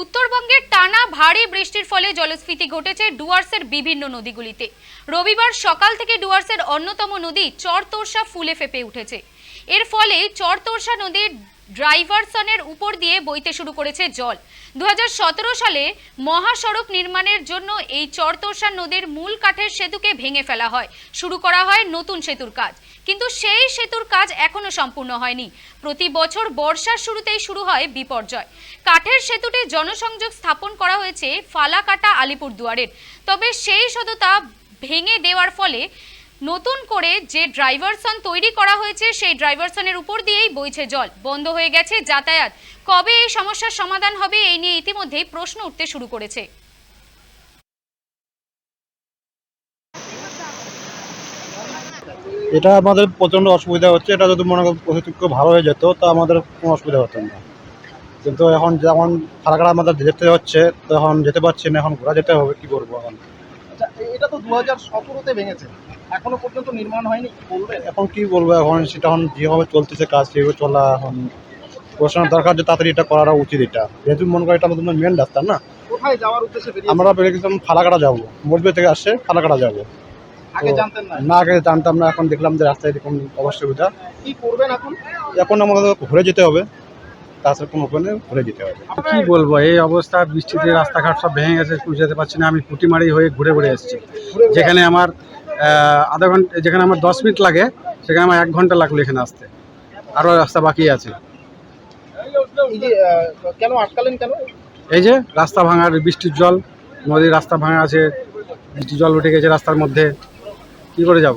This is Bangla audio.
উত্তরবঙ্গের টানা ভারী বৃষ্টির ফলে জলস্ফীতি ঘটেছে ডুয়ার্সের বিভিন্ন নদীগুলিতে। রবিবার সকাল থেকে ডুয়ার্সের অন্যতম নদী চরতোর্ষা ফুলে ফেপে উঠেছে। এর ফলে চরতোর্সা নদীর ড্রাইভারসনের উপর দিয়ে বইতে শুরু করেছে জল। দুহাজার সতেরো সালে মহাসড়ক নির্মাণের জন্য এই চরতোর্সা নদীর মূল কাঠের সেতুকে ভেঙে ফেলা হয়। শুরু করা হয় নতুন সেতুর কাজ। কিন্তু সেই সেতুর কাজ এখনও সম্পূর্ণ হয়নি। প্রতি বছর বর্ষার শুরুতেই শুরু হয় বিপর্যয়। কাঠের সেতুটি জনসংযোগ স্থাপন করা হয়েছে ফালাকাটা আলিপুরদুয়ারের। তবে সেই সততা ভেঙে দেওয়ার ফলে নতুন করে যে ড্রাইভারসন তৈরি করা হয়েছে সেই ড্রাইভারসনের উপর দিয়েই বইছে জল। বন্ধ হয়ে গেছে যাতায়াত। কবে এই সমস্যার সমাধান হবে এই নিয়ে ইতিমধ্যেই প্রশ্ন উঠতে শুরু করেছে। এটা আমাদের প্রচণ্ড অসুবিধা হচ্ছে। এটা যদি মনে করো ভালো হয়ে যেত তো আমাদের কোনো অসুবিধা হতো না। কিন্তু এখন যেমন ফারাকাড়া আমাদের যেতে হচ্ছে তো এখন যেতে পারছি না। এখন ঘোরা যেতে হবে কি করব এখন? আচ্ছা এটা তো দু হাজার সতেরোতে ভেঙেছে। এখনও পর্যন্ত নির্মাণ হয়নি বলবেন? এখন কি বলব এখন? সেটা এখন যেভাবে চলতেছে কাজ সেভাবে চলা এখন প্রশ্নের দরকার যে তাড়াতাড়ি এটা করাটা উচিত এটা। যেহেতু মনে করি এটা আমাদের মেন রাস্তা না। কোথায় যাওয়ার উদ্দেশ্যে আমরা বেরিয়ে গেছিলাম ফালাকাটা যাব। মসজিদ থেকে আসছে ফালাকাটা যাব। না? না আগে জানতাম না এখন দেখলাম যে রাস্তায় এরকম অসুবিধা কি করবেন এখন? এখন আমাদের ঘুরে যেতে হবে। তাছাড়া কোনো ওখানে ঘুরে যেতে হবে। কি বলব এই অবস্থা বৃষ্টিতে রাস্তাঘাট সব ভেঙে গেছে যেতে পারছি না। আমি পুটিমারি হয়ে ঘুরে ঘুরে এসেছি। যেখানে আমার আধা ঘণ্টা যেখানে আমার দশ মিনিট লাগে সেখানে আমার এক ঘণ্টা লাগল এখানে আসতে। আরও রাস্তা বাকি আছে। এই যে কেন আটকালেন কেন? এই যে রাস্তা ভাঙার বৃষ্টির জল নদীর রাস্তা ভাঙা আছে বৃষ্টির জল উঠে গেছে রাস্তার মধ্যে। কি করে যাব?